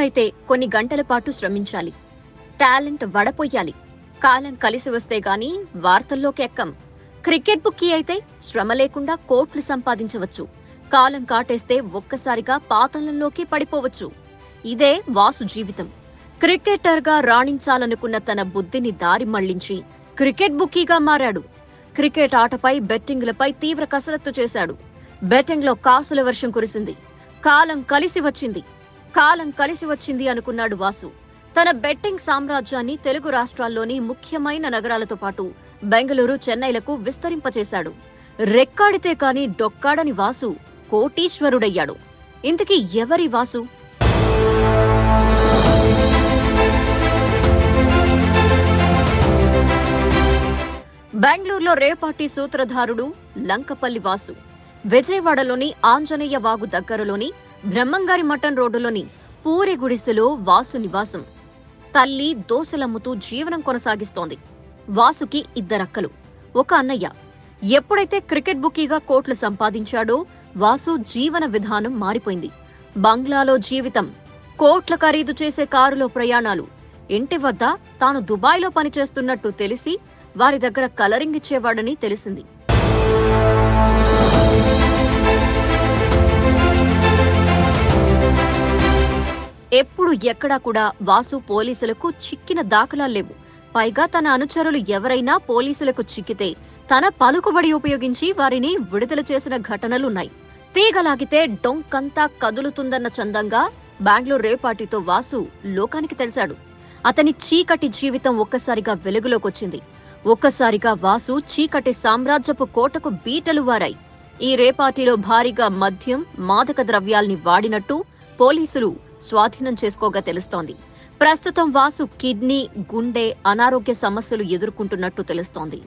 అయితే కొన్ని గంటల పాటు శ్రమించాలి. టాలెంట్ వడపోయాలి. కాలం కలిసి వస్తే గాని వార్తల్లోకి ఎక్కం. క్రికెట్ బుక్కీ అయితే శ్రమ లేకుండా కోట్లు సంపాదించవచ్చు. కాలం కాటేస్తే ఒక్కసారిగా పాతలంలోకి పడిపోవచ్చు. ఇదే వాసు జీవితం. క్రికెటర్గా రాణించాలనుకున్న తన బుద్ధిని దారి మళ్ళించి క్రికెట్ బుక్కీగా మారాడు. క్రికెట్ ఆటపై బెట్టింగ్లపై తీవ్ర కసరత్తు చేశాడు. బెట్టింగ్లో కాసుల వర్షం కురిసింది. కాలం కలిసి వచ్చింది. కాలం కలిసి వచ్చింది అనుకున్నాడు వాసు. తన బెట్టింగ్ సామ్రాజ్యాన్ని తెలుగు రాష్ట్రాల్లోని ముఖ్యమైన నగరాలతో పాటు బెంగళూరు చెన్నైలకు విస్తరింపచేశాడు. రెక్కాడితే కాని డొక్కాడని వాసు కోటీశ్వరుడయ్యాడు. ఇంతకీ ఎవరి వాసు? బెంగళూరులో రేపాటి సూత్రధారుడు లంకపల్లి వాసు. విజయవాడలోని ఆంజనేయ వాగు దగ్గరలోని బ్రహ్మంగారి మఠం రోడ్డులోని పూరి గుడిసెలో వాసు నివాసం. తల్లి దోశలమ్ముతూ జీవనం కొనసాగిస్తోంది. వాసుకి ఇద్దరక్కలు. ఒక అన్నయ్య. ఎప్పుడైతే క్రికెట్ బుకీగా కోట్లు సంపాదించాడో వాసు జీవన విధానం మారిపోయింది. బంగ్లాలో జీవితం. కోట్ల ఖరీదు చేసే కారులో ప్రయాణాలు. ఇంటి వద్ద తాను దుబాయ్లో పనిచేస్తున్నట్టు తెలిసి వారి దగ్గర కలరింగ్ ఇచ్చేవాడని తెలిసింది. ఎప్పుడు ఎక్కడా కూడా వాసు పోలీసులకు చిక్కిన దాఖలా లేవు. పైగా తన అనుచరులు ఎవరైనా పోలీసులకు చిక్కితే తన పలుకుబడి ఉపయోగించి వారిని విడుదల చేసిన ఘటనలున్నాయి. తీగలాగితే డొంకంతా కదులుతుందన్న చందంగా బెంగళూరు రేపాటితో వాసు లోకానికి తెలిసాడు. అతని చీకటి జీవితం ఒక్కసారిగా వెలుగులోకొచ్చింది. ఒక్కసారిగా వాసు చీకటి సామ్రాజ్యపు కోటకు బీటలు వారాయి. ఈ రేపాటిలో భారీగా మద్యం మాదక ద్రవ్యాల్ని వాడినట్టు పోలీసులు స్వాధీనం చేసుకోగా తెలుస్తోంది. ప్రస్తుతం వాసు కిడ్నీ గుండె అనారోగ్య సమస్యలు ఎదుర్కొంటున్నట్టు తెలుస్తోంది.